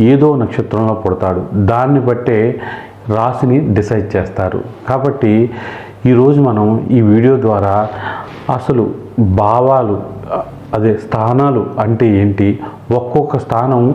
ఏదో నక్షత్రంలో పుడతాడు. దాన్ని బట్టే రాశిని డిసైడ్ చేస్తారు. కాబట్టి ఈరోజు మనం ఈ వీడియో ద్వారా అసలు భావాలు అదే స్థానాలు అంటే ఏంటి? ఒక్కొక్క స్థానం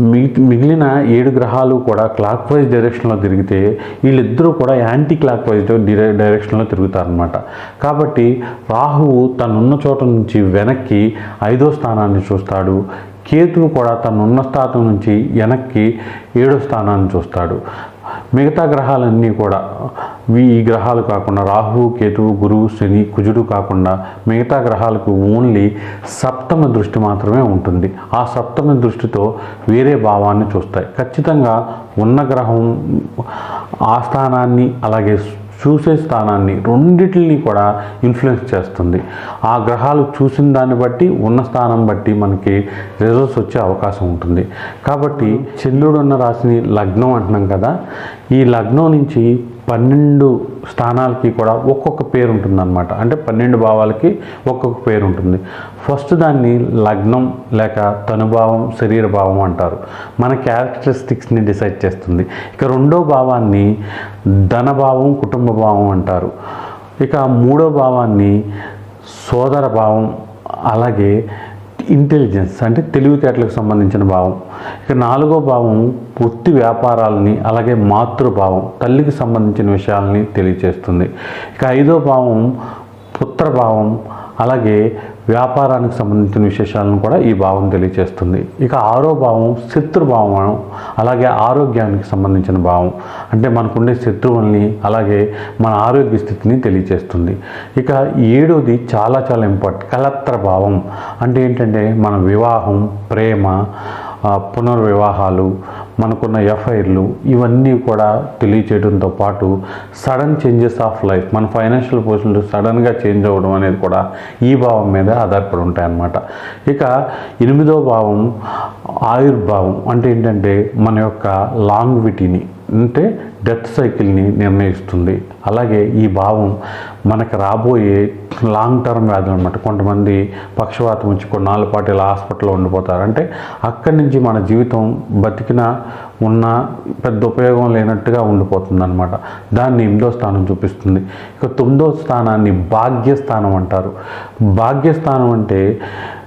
మిగిలిన ఏడు గ్రహాలు కూడా క్లాక్ వైజ్ డైరెక్షన్లో తిరిగితే వీళ్ళిద్దరూ కూడా యాంటీ క్లాక్ వైజ్ డైరెక్షన్లో తిరుగుతారనమాట కాబట్టి రాహువు తనున్న చోట నుంచి వెనక్కి ఐదో స్థానాన్ని చూస్తాడు. కేతువు కూడా తనున్న స్థానం నుంచి వెనక్కి ఏడో స్థానాన్ని చూస్తాడు. మిగతా గ్రహాలన్నీ కూడా ఈ గ్రహాలు కాకుండా రాహు కేతువు గురువు శని కుజుడు కాకుండా మిగతా గ్రహాలకు ఓన్లీ సప్తమ దృష్టి మాత్రమే ఉంటుంది. ఆ సప్తమ దృష్టితో వేరే భావాన్ని చూస్తాయి. ఖచ్చితంగా ఉన్న గ్రహం ఆ స్థానాన్ని అలాగే చూసే స్థానాన్ని రెండింటిని కూడా ఇన్ఫ్లుయెన్స్ చేస్తుంది. ఆ గ్రహాలు చూసిన దాన్ని బట్టి ఉన్న స్థానం బట్టి మనకి రిజల్ట్స్ వచ్చే అవకాశం ఉంటుంది. కాబట్టి చంద్రుడు ఉన్న రాశిని లగ్నం అంటున్నాం కదా. ఈ లగ్నం నుంచి పన్నెండు స్థానాలకి కూడా ఒక్కొక్క పేరు ఉంటుందన్నమాట. అంటే పన్నెండు భావాలకి ఒక్కొక్క పేరు ఉంటుంది. ఫస్ట్ దాన్ని లగ్నం లేక తనుభావం శరీర భావం అంటారు. మన క్యారెక్టరిస్టిక్స్ని డిసైడ్ చేస్తుంది. ఇక రెండో భావాన్ని ధనభావం కుటుంబ భావం అంటారు. ఇక మూడో భావాన్ని సోదర భావం అలాగే ఇంటెలిజెన్స్ అంటే తెలివితేటలకు సంబంధించిన భావం. ఇక నాలుగో భావం వృత్తి వ్యాపారాలని అలాగే మాతృభావం తల్లికి సంబంధించిన విషయాలని తెలియచేస్తుంది. ఇక ఐదో భావం పుత్రభావం అలాగే వ్యాపారానికి సంబంధించిన విశేషాలను కూడా ఈ భావం తెలియజేస్తుంది ఇక ఆరో భావం శత్రుభావం అలాగే ఆరోగ్యానికి సంబంధించిన భావం. అంటే మనకుండే శత్రువుల్ని అలాగే మన ఆరోగ్య స్థితిని తెలియజేస్తుంది ఇక ఏడోది చాలా చాలా ఇంపార్టెంట్ కలత్ర భావం. అంటే ఏంటంటే మన వివాహం ప్రేమ పునర్వివాహాలు మనకున్న ఎఫ్ఐఆర్లు ఇవన్నీ కూడా తెలియచేయడంతో పాటు సడన్ చేంజెస్ ఆఫ్ లైఫ్ మన ఫైనాన్షియల్ పొజిషన్లు సడన్గా చేంజ్ అవ్వడం అనేది కూడా ఈ భావం మీద ఆధారపడి ఉంటాయన్నమాట. ఇక ఎనిమిదో భావం ఆయుర్భావం అంటే ఏంటంటే మన యొక్క లాంగ్విటీని అంటే డెత్ సైకిల్ని నిర్ణయిస్తుంది. అలాగే ఈ భావం మనకు రాబోయే లాంగ్ టర్మ్ వ్యాధులు అనమాట కొంతమంది పక్షవాతం వచ్చి కొన్నాళ్ళ పాటు ఇలా హాస్పిటల్లో ఉండిపోతారు. అంటే అక్కడి నుంచి మన జీవితం బతికిన ఉన్న పెద్ద ఉపయోగం లేనట్టుగా ఉండిపోతుంది అనమాట దాన్ని ఎనిమిదో స్థానం చూపిస్తుంది. ఇక తొమ్మిదో స్థానాన్ని భాగ్యస్థానం అంటారు. భాగ్యస్థానం అంటే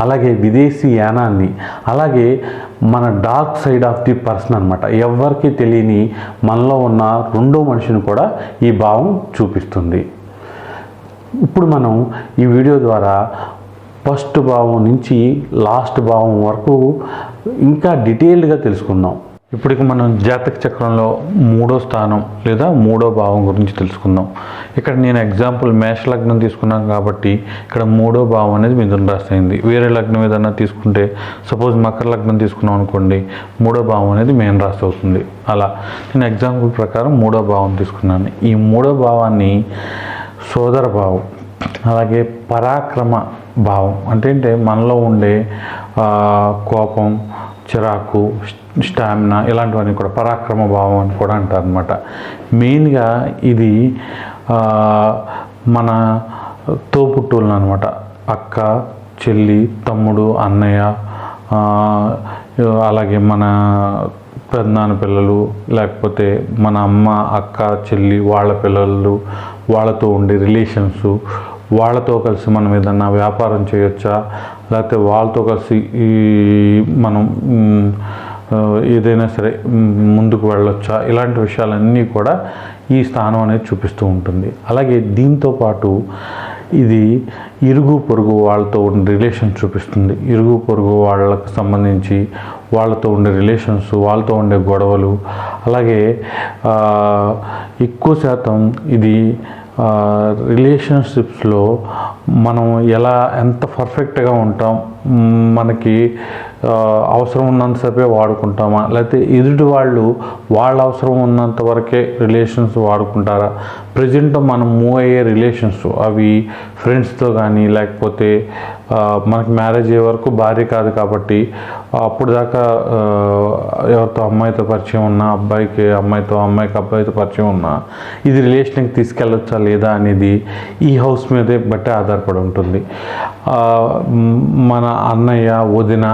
అలాగే విదేశీ యానాన్ని అలాగే మన dark side of the person అనమాట ఎవరికి తెలియని మనలో ఉన్న రెండో మనిషిని కూడా ఈ భావం చూపిస్తుంది. ఇప్పుడు మనం ఈ వీడియో ద్వారా ఫస్ట్ భావం నుంచి లాస్ట్ భావం వరకు ఇంకా డీటెయిల్డ్గా తెలుసుకుందాం. ఇప్పుడు మనం జాతక చక్రంలో మూడో స్థానం లేదా మూడో భావం గురించి తెలుసుకుందాం. ఇక్కడ నేను ఎగ్జాంపుల్ మేష లగ్నం తీసుకున్నాను కాబట్టి ఇక్కడ మూడో భావం అనేది మిథున రాశి అయింది వేరే లగ్నం ఏదైనా తీసుకుంటే సపోజ్ మకర లగ్నం తీసుకున్నాం అనుకోండి మూడో భావం అనేది మేన్ రాశి అవుతుంది అలా నేను ఎగ్జాంపుల్ ప్రకారం మూడో భావం తీసుకున్నాను. ఈ మూడో భావాన్ని సోదర భావం అలాగే పరాక్రమ భావం. అంటే ఏంటే మనలో ఉండే కోపం చిరాకు స్టామినా ఇలాంటివన్నీ కూడా పరాక్రమ భావం అని కూడా అంటారు అనమాట మెయిన్గా ఇది మన తోపుట్టువులను అనమాట అక్క చెల్లి తమ్ముడు అన్నయ్య అలాగే మన పెద్దనాన్న పిల్లలు లేకపోతే మన అమ్మ అక్క చెల్లి వాళ్ళ పిల్లలు వాళ్ళతో ఉండే రిలేషన్స్ వాళ్ళతో కలిసి మనం ఏదన్నా వ్యాపారం చేయొచ్చా? లేకపోతే వాళ్ళతో కలిసి ఈ మనం ఏదైనా సరే ముందుకు వెళ్ళొచ్చా? ఇలాంటి విషయాలన్నీ కూడా ఈ స్థానం అనేది చూపిస్తూ ఉంటుంది. అలాగే దీంతో పాటు ఇది ఇరుగు పొరుగు వాళ్ళతో ఉండే రిలేషన్ చూపిస్తుంది. ఇరుగు పొరుగు వాళ్ళకు సంబంధించి వాళ్ళతో ఉండే రిలేషన్స్ వాళ్ళతో ఉండే గొడవలు. అలాగే ఎక్కువ శాతం ఇది రిలేషన్షిప్స్లో మనం ఎలా ఎంత పర్ఫెక్ట్గా ఉంటాం మనకి అవసరం అవసరం ఉన్నంతసేపే వాడుకుంటామా? లేకపోతే ఎదుటి వాళ్ళు వాళ్ళ అవసరం ఉన్నంత వరకే రిలేషన్స్ వాడుకుంటారా? ప్రజెంట్ మనం మూవ్ అయ్యే రిలేషన్స్ అవి ఫ్రెండ్స్తో కానీ లేకపోతే మనకి మ్యారేజ్ అయ్యే వరకు భార్య కాదు కాబట్టి అప్పుడు దాకా ఎవరితో అమ్మాయితో పరిచయం ఉన్నా అబ్బాయికి అమ్మాయితో అమ్మాయికి అబ్బాయితో పరిచయం ఉన్నా ఇది రిలేషన్కి తీసుకెళ్ళొచ్చా లేదా అనేది ఈ హౌస్ మీదే బట్టే ఆధారపడి ఉంటుంది. మన అన్నయ్య వదిన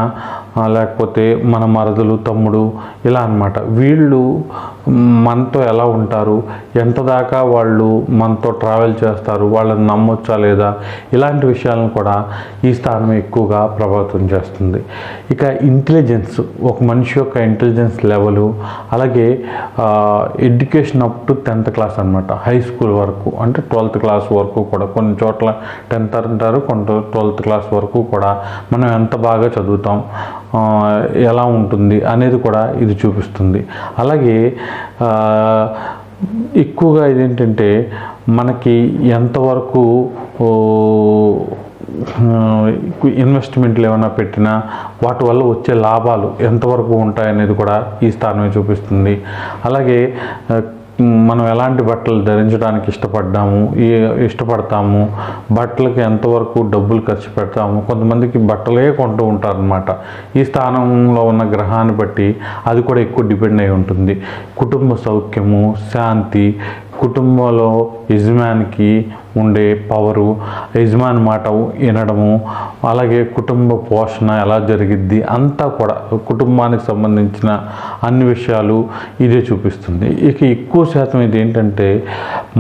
లేకపోతే మన మరదలు తమ్ముడు ఇలా అన్నమాట. వీళ్ళు మనతో ఎలా ఉంటారు? ఎంత దాకా వాళ్ళు మనతో ట్రావెల్ చేస్తారు? వాళ్ళని నమ్మొచ్చా లేదా? ఇలాంటి విషయాలను కూడా ఈ స్థానం ఎక్కువగా ప్రభావితం చేస్తుంది. ఇక ఇంటెలిజెన్స్ ఒక మనిషి యొక్క ఇంటెలిజెన్స్ లెవెలు అలాగే education up to tenth class అనమాట హై స్కూల్ వరకు అంటే ట్వెల్త్ క్లాస్ వరకు కూడా కొన్ని చోట్ల టెన్త్ అంటారు కొన్ని ట్వెల్త్ క్లాస్ వరకు కూడా మనం ఎంత బాగా చదువుతాం ఎలా ఉంటుంది అనేది కూడా ఇది చూపిస్తుంది. అలాగే ఎక్కువగా ఇదేంటంటే మనకి ఎంతవరకు ఇన్వెస్ట్మెంట్లు ఏమైనా పెట్టినా వాటి వల్ల వచ్చే లాభాలు ఎంతవరకు ఉంటాయనేది కూడా ఈ స్థానమే చూపిస్తుంది. అలాగే మనం ఎలాంటి బట్టలు ధరించడానికి ఇష్టపడ్డాము ఈ ఇష్టపడతాము బట్టలకి ఎంతవరకు డబ్బులు ఖర్చు పెడతాము కొంతమందికి బట్టలే కొంటూ ఉంటారనమాట ఈ స్థానంలో ఉన్న గ్రహాన్ని బట్టి అది కూడా ఎక్కువ డిపెండ్ అయి ఉంటుంది. కుటుంబ సౌఖ్యము శాంతి కుటుంబంలో యజమానికి ఉండే పవరు యజమాని మాట వినడము అలాగే కుటుంబ పోషణ ఎలా జరిగిద్ది అంతా కూడా కుటుంబానికి సంబంధించిన అన్ని విషయాలు ఇదే చూపిస్తుంది. ఇక ఎక్కువ శాతం ఇది ఏంటంటే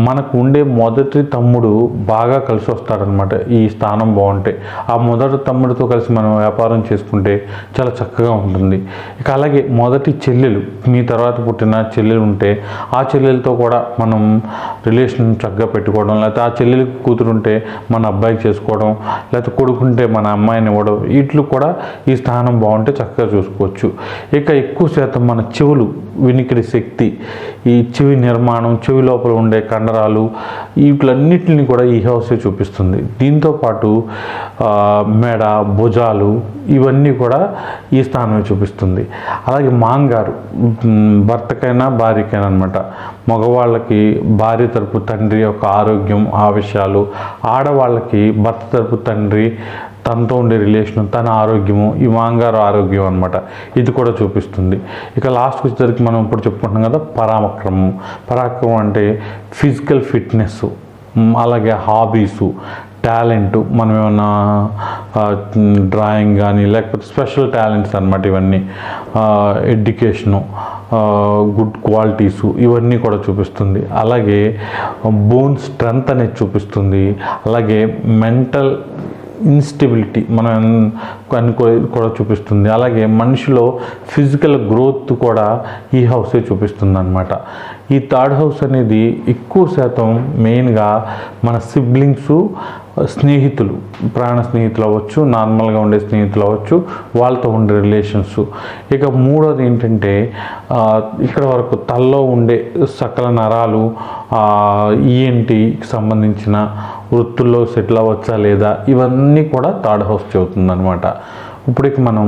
మనకు ఉండే మొదటి తమ్ముడు బాగా కలిసి వస్తాడనమాట. ఈ స్థానం బాగుంటే ఆ మొదటి తమ్ముడితో కలిసి మనం వ్యాపారం చేసుకుంటే చాలా చక్కగా ఉంటుంది. ఇక అలాగే మొదటి చెల్లెలు మీ తర్వాత పుట్టిన చెల్లెలు ఉంటే ఆ చెల్లెలతో కూడా మనం రిలేషన్ చక్కగా పెట్టుకోవడం లేకపోతే ఆ చెల్లెలికి కూతురుంటే మన అబ్బాయికి చేసుకోవడం లేకపోతే కొడుకుంటే మన అమ్మాయిని ఇవ్వడం వీటిలో కూడా ఈ స్థానం బాగుంటే చక్కగా చూసుకోవచ్చు. ఇక ఎక్కువ శాతం మన చెవులు వినికిడి శక్తి ఈ చెవి నిర్మాణం చెవి లోపల ఉండే కండరాలు వీటిలన్నిటిని కూడా ఈ హౌసే చూపిస్తుంది. దీంతో పాటు మెడ భుజాలు ఇవన్నీ కూడా ఈ స్థానమే చూపిస్తుంది. అలాగే మాంగారు భర్తకైనా భార్యకైనా అనమాట మగవాళ్ళకి భార్య తరపు తండ్రి యొక్క ఆరోగ్యం ఆ విషయాలు ఆడవాళ్ళకి భర్త తరపు తండ్రి తనతో ఉండే రిలేషన్ తన ఆరోగ్యము ఈ మాంగారు ఆరోగ్యం అనమాట ఇది కూడా చూపిస్తుంది. ఇక లాస్ట్కి వచ్చేసరికి మనం ఇప్పుడు చెప్పుకుంటున్నాం కదా పరామక్రమం. పరాక్రమం అంటే ఫిజికల్ ఫిట్నెస్ అలాగే హాబీసు టాలెంట్ మనం ఏమన్నా డ్రాయింగ్ కానీ లేకపోతే స్పెషల్ టాలెంట్స్ అనమాట ఇవన్నీ. ఎడ్యుకేషను గుడ్ క్వాలిటీసు ఇవన్నీ కూడా చూపిస్తుంది. అలాగే బోన్ స్ట్రెంగ్త్ అనేది చూపిస్తుంది. అలాగే మెంటల్ ఇన్స్టెబిలిటీ మనం అనుకో కూడా చూపిస్తుంది. అలాగే మనిషిలో ఫిజికల్ గ్రోత్ కూడా ఈ హౌసే చూపిస్తుంది అనమాట ఈ థర్డ్ హౌస్ అనేది ఎక్కువ శాతం మెయిన్గా మన సిబ్లింగ్స్ స్నేహితులు ప్రాణ స్నేహితులు అవ్వచ్చు నార్మల్గా ఉండే స్నేహితులు అవ్వచ్చు వాళ్ళతో ఉండే రిలేషన్స్. ఇక మూడోది ఏంటంటే ఇక్కడ వరకు తల్లో ఉండే సకల నరాలు ఈఎన్టీకి సంబంధించిన వృత్తుల్లో సెటిల్ అవ్వచ్చా లేదా ఇవన్నీ కూడా థర్డ్ హౌస్ చెబుతుంది అనమాట ఇప్పటికి మనం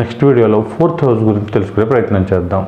నెక్స్ట్ వీడియోలో ఫోర్త్ హౌస్ గురించి తెలుసుకునే ప్రయత్నం చేద్దాం.